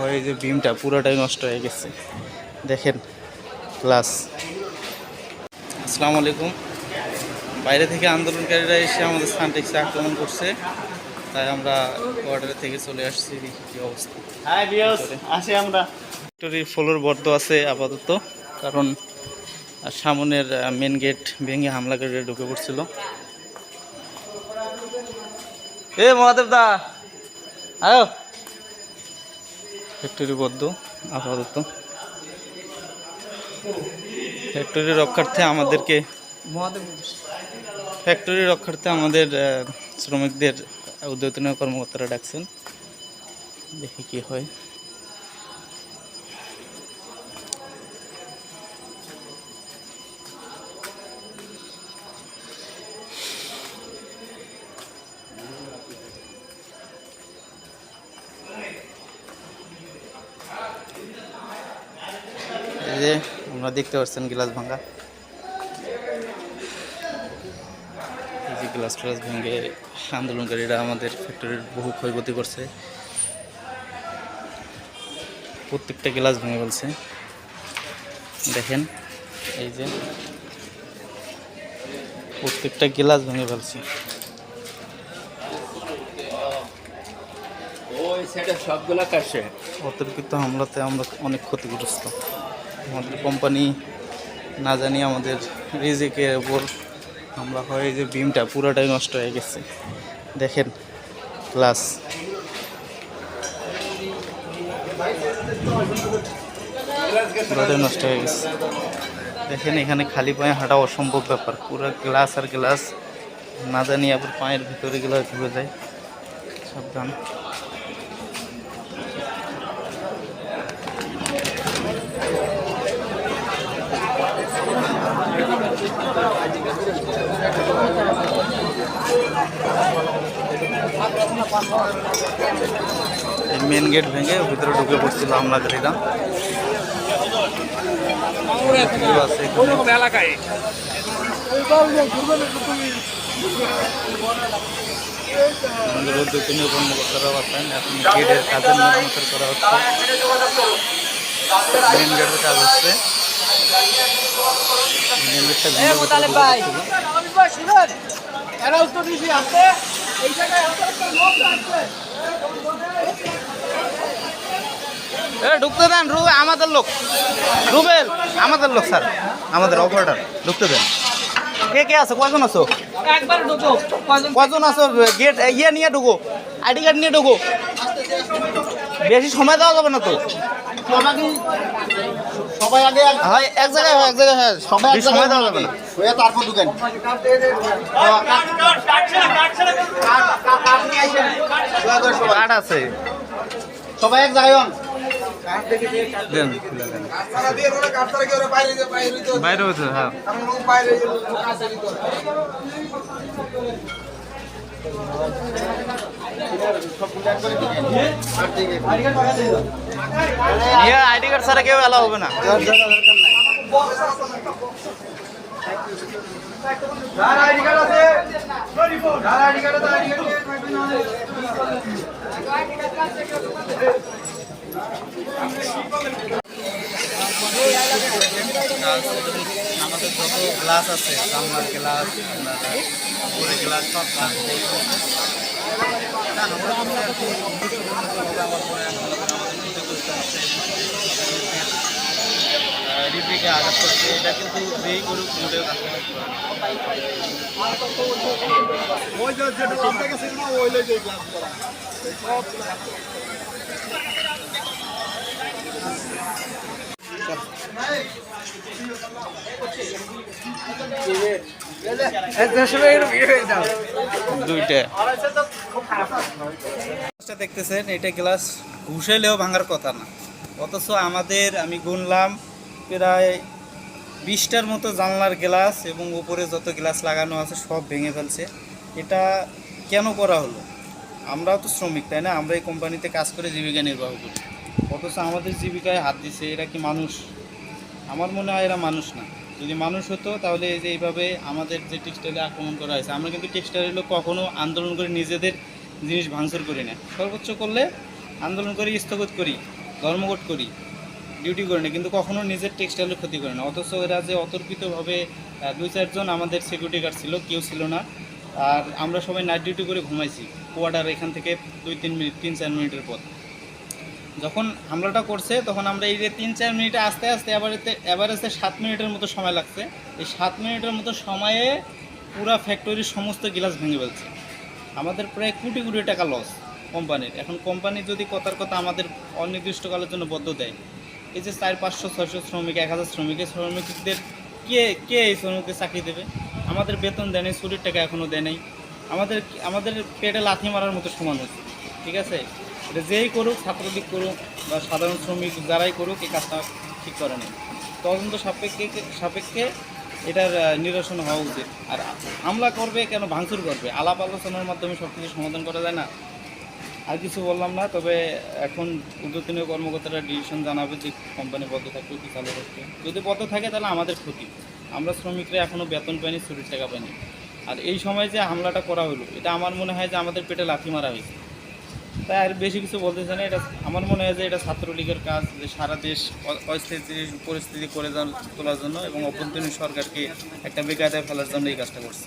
হয় যে বিমটা পুরোটাই নষ্ট হয়ে গেছে। দেখেন গ্লাস আসসালামু আলাইকুম বাইরে থেকে আন্দোলনকারীরা এসে আমাদের সানটেক্সে আক্রমণ করছে। তাই আমরা কোয়ার্টার থেকে চলে আসছি কি অবস্থা। আসি আমরা। ফ্যাক্টরির ফ্লোর বদ্ধ আছে আপাতত কারণ সামনের মেন গেট ভেঙে হামলাকারীরা ঢুকে পড়ছিল। এ মহাদেব দা। আয়ো ফ্যাক্টরি বদ্ধ আপাতত। ফ্যাক্টরি রক্ষার্থে আমাদেরকে ফ্যাক্টরি রক্ষার্থে আমাদের শ্রমিকদের উদ্যোগ কর্মকর্তারা ডাকছেন। দেখি কি হয়। যে আপনারা দেখতে পাচ্ছেন গ্লাস ভাঙা। এই যে গ্লাস ট্লাস ভেঙে আন্দোলনকারীরা আমাদের ফ্যাক্টরির বহু ক্ষয়ক্ষতি করছে। প্রত্যেকটা গ্লাস ভেঙে ফেলছে। দেখেন এই যে প্রত্যেকটা গ্লাস ভেঙে ফেলছে। অতর্কিত হামলাতে আমরা অনেক ক্ষতিগ্রস্ত। আমাদের কোম্পানি না জানি আমাদের রিজিকের ওপর আমরা হয় যে বিমটা পুরোটাই নষ্ট হয়ে গেছে। দেখেন গ্লাস পুরোটাই নষ্ট হয়ে গেছে। দেখেন, এখানে খালি পায়ে হাঁটা অসম্ভব ব্যাপার। পুরো গ্লাস আর গ্লাস না জানি আবার পায়ের ভিতরে গেলে ঢুকে যায়। সাবধান। মেন গেট ভেঙে ভিতরে ঢুকে পড়ছিল হামলাকারীরা কেউ আছে এখানে। এলাকায়? আমাদের উদ্যোগনীয় কর্মকর্তারাও আছেন এখন গেটের কাজের মেরামতের করা হচ্ছে। মেন গেটের কাজ হচ্ছে। মেন গেটটা ঢুকতে দেন রুবে আমাদের লোক। রুবেল আমাদের লোক স্যার। আমাদের অপারেটর ঢুকতে দেন। কে কে আছো? কয়জন আছো? একবার ঢুকো। কয়জন? আছো? গেট ইয়ে নিয়ে ঢুকো। আইডি কার্ড নিয়ে ঢুকো। বেশি সময় দেওয়া যাবে না তো। সবাই আগে হয় এক জায়গায় হয় এক জায়গায় হয় সবাই বেশি সময় দেওয়া যাবে না। হয়ে তারপর ঢুকেন কার্ড আছে। সবাই এক জায়গায় হন। দেন। খুলে দেন বাইরে হচ্ছে হ্যাঁ। নিয়ে আইডি কার্ড ছাড়া কেউ এলা হবে না আমাদের যত গ্লাস আছে সামলার গ্লাস উপরে গ্লাস সব গ্লাস রিপ্রিকে আঘাত করছে এটা কিন্তু যেই করুক মোটেও কাজ দুইটা গ্লাসটা দেখতেছেন, এটা গ্লাস ঘুষেলেও ভাঙার কথা না। অথচ আমাদের, আমি গুনলাম প্রায় বিশটার মতো জানলার গ্লাস এবং উপরে যত গ্লাস লাগানো আছে সব ভেঙে ফেলছে। এটা কেন করা হলো? আমরাও তো শ্রমিক, তাই না? আমরা এই কোম্পানিতে কাজ করে জীবিকা নির্বাহ করি। অথচ আমাদের জীবিকায় হাত দিছে, এরা কি মানুষ? আমার মনে হয় এরা মানুষ না। যদি মানুষ হতো, তাহলে এই যে এইভাবে আমাদের যে টেক্সটাইলে আক্রমণ করা হয়েছে, আমরা কিন্তু টেক্সটাইলের কখনো আন্দোলন করে নিজেদের জিনিস ভাঙচুর করি না। সর্বোচ্চ করলে আন্দোলন করি, স্থগিত করি, ধর্মঘট করি ডিউটি করি না, কিন্তু কখনো নিজের টেক্সটাইলের ক্ষতি করে না। অথচ এরা যে অতর্কিতভাবে দুই চারজন আমাদের সিকিউরিটি গার্ড ছিল, কেউ ছিল না। আর আমরা সবাই নাইট ডিউটি করে ঘুমাইছি কোয়াটার এখান থেকে দুই, তিন মিনিট, তিন, চার মিনিটের পর। যখন হামলাটা করছে, তখন আমরা এই যে তিন, চার মিনিটে আস্তে আস্তে এভারেজে এভারেজে সাত মিনিটের মতো সময় লাগছে। এই সাত মিনিটের মতো সময়ে পুরা ফ্যাক্টরির সমস্ত গ্লাস ভেঙে ফেলছে। আমাদের প্রায় কোটি কোটি টাকা লস কোম্পানির এখন কোম্পানি যদি কথার কথা আমাদের অনির্দিষ্টকালের জন্য বদ্ধ দেয়, এই যে চার, পাঁচশো, ছয়শো শ্রমিক, এক হাজার শ্রমিকের শ্রমিকদের কে কে এই শ্রমিকদের চাকরি দেবে? আমাদের বেতন দেয় নাই ছুটির টাকা এখনও দেয় নাই। আমাদের আমাদের পেটে লাথি মারার মতো সমান হচ্ছে ঠিক আছে? এটা যেই করুক, ছাত্রলীগ করুক বা সাধারণ শ্রমিক যারাই করুক, এই কাজটা ঠিক করে নেই। তদন্ত সাপেক্ষে সাপেক্ষে এটার নিরসন হওয়া উচিত। আর হামলা করবে কেন? ভাঙচুর করবে? আলাপ আলোচনার মাধ্যমে সব কিছু সমাধান করা যায় না? আর কিছু বললাম না, তবে এখন ঊর্ধ্বতনীয় কর্মকর্তারা ডিসিশন জানাবে যে কোম্পানি বদ্ধ থাকবে কি চালু করতে যদি বদ্ধ থাকে তাহলে আমাদের ক্ষতি। আমরা শ্রমিকরা এখনও বেতন পাইনি, ছুটির টাকা পাইনি। আর এই সময় যে হামলাটা করা হলো, এটা আমার মনে হয় যে আমাদের পেটে লাথি মারা হয়েছে। তাই আর বেশি কিছু বলতে চাই না। এটা আমার মনে হয় যে এটা ছাত্রলীগের কাজ যে সারা দেশ অ- অস্থিতি পরিস্থিতি করে তোলার জন্য এবং অভ্যন্তরীণ সরকারকে একটা বেকায়দায় ফেলার জন্য এই কাজটা করছে।